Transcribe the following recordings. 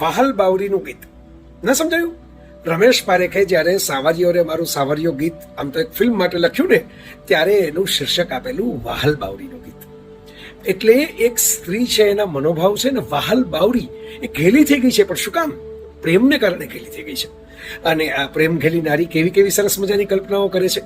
વાહલ બાવરીનું ગીત. ન સમજાયું? રમેશ પારેખે જ્યારે સાવરિયો રે મારું સાવરિયો ગીત, આમ તો એક ફિલ્મ માટે લખ્યું ને, ત્યારે એનું શીર્ષક આપેલું વાહલ બાવરીનું ગીત. એટલે એક સ્ત્રી છે, એના મનોભાવ છે ને, વાહલ બાવરી એ ઘેલી થઈ ગઈ છે, પણ શું કામ? પ્રેમને કારણે ઘેલી થઈ ગઈ છે. અને આ પ્રેમ ઘેલી નારી કેવી કેવી સરસ મજાની કલ્પનાઓ કરે છે.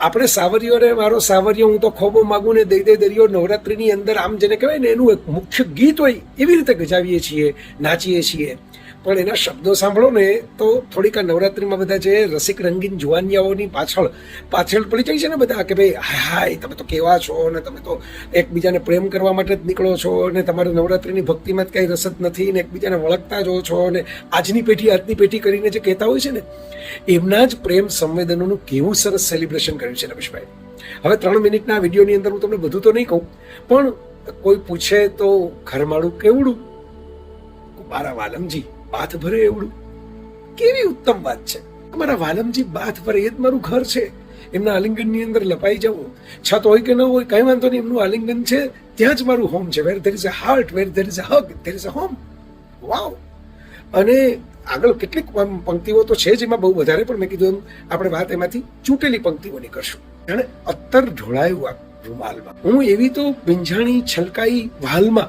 આપણે સાવરિયો ને મારો સાવરિયો હું તો ખોબો માગું ને દઈ દે દરિયો નવરાત્રિની અંદર આમ જેને કહેવાય ને એનું એક મુખ્ય ગીત હોય એવી રીતે ગજાવીએ છીએ, નાચીએ છીએ. પણ એના શબ્દો સાંભળો ને, તો થોડીક આ નવરાત્રિમાં બધા જે રસિક રંગીન જુવાનિયાઓની પાછળ પાછળ પડી જાય છે ને બધા કે ભાઈ, હાય હાય, તમે તો કેવા છો ને તમે તો એકબીજાને પ્રેમ કરવા માટે જ નીકળો છો ને તમારે નવરાત્રિની ભક્તિમાં જ કાંઈ રસ જ નથી ને એકબીજાને વળગતા જ છો ને આજની પેઢી આજની પેઢી કરીને જે કહેતા હોય છે ને, એમના જ પ્રેમ સંવેદનોનું કેવું સરસ સેલિબ્રેશન કર્યું છે રમેશભાઈ. હવે ત્રણ મિનિટના વિડીયોની અંદર હું તમને બધું તો નહીં કહું, પણ કોઈ પૂછે તો ઘરમાળું કેવડું? મારા વાલમજી. બાથ ભરે એવડું. કેવી ઉત્તમ વાત છે. મારા વાલમજી બાથ ભરે એ જ મારું ઘર છે. એમના આલિંગનની અંદર લપાઈ જવું છત હોય કે ન હોય કઈ વાંધો નહીં એમનું આલિંગન છે. ત્યાં જ મારું હોમ છે. Where there is a heart where there is a hug there is a home wow અને આગળ કેટલીક પંક્તિઓ તો છે જ એમાં બહુ વધારે પણ મેં કીધું આપણે વાત એમાંથી ચૂંટેલી પંક્તિઓની કરશું. જાણે અત્તર ઢોળાયું આ રૂમાલમાં. હું એવી તો ભીંજાણી છલકાઈ વાલમાં.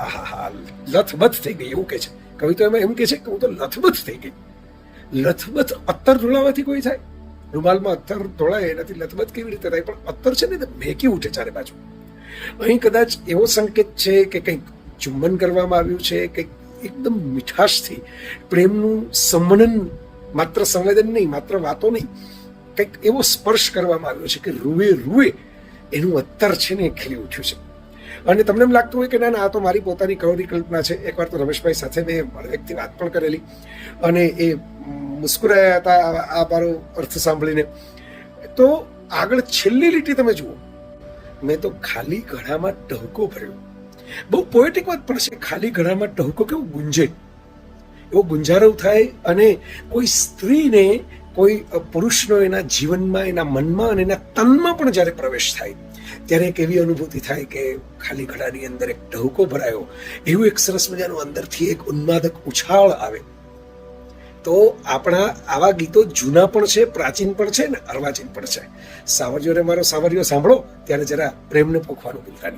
આહાહા, લથબથ થઈ ગઈ એવું કે છે. કવિતા એમાં કે છે કે હું તો લથબથ થઈ ગઈ. લથબથ અત્તર ઢોળાવાથી કોઈ થાય? રૂમાલમાં અત્તર ઢોળાય એનાથી લથબથ કેવી રીતે થાય? પણ અત્તર છે ને, તે મેકી ઉઠે ચારે બાજુ? અહીં કદાચ એવો સંકેત છે કે કંઈક ચુંબન કરવામાં આવ્યું છે, કંઈક એકદમ મીઠાશથી, પ્રેમનું સંમનન માત્ર સંવેદન નહીં, માત્ર વાતો નહીં, કંઈક એવો સ્પર્શ કરવામાં આવ્યો છે કે રૂએ રૂએ એનું અત્તર છે ને ખીલી ઉઠ્યું છે. અને તમને એમ લાગતું હોય કે ના ના, આ તો મારી પોતાની કવરી કલ્પના છે. એકવાર તો રમેશભાઈ સાથે મેં વ્યક્તિ વાત પણ કરેલી અને એ મુસ્કુરાયા હતા આ મારો અર્થ સાંભળીને. તો આગળ છેલ્લી લીટી તમે જુઓ. મેં તો ખાલી ઘડામાં ટહુકો ભર્યો. બહુ પોએટિક વાત પણ છે, ખાલી ઘડામાં ટહુકો કેવું ગુંજે. એવો ગુંજારવ થાય અને કોઈ સ્ત્રીને કોઈ પુરુષનો એના જીવનમાં, એના મનમાં અને એના તનમાં પણ જ્યારે પ્રવેશ થાય ત્યારે એક એવી અનુભૂતિ થાય કે ખાલી ઘડાની અંદર એક ટહુકો ભરાયો. એવું એક સરસ મજાનું અંદરથી એક ઉન્માદક ઉછાળ આવે. તો આપણા આવા ગીતો જૂના પણ છે, પ્રાચીન પણ છે ને અર્વાચીન પણ છે. સાવરિયો મારો સાવરિયો સાંભળો, ત્યારે જરા પ્રેમને પોખવાનું ભૂલતા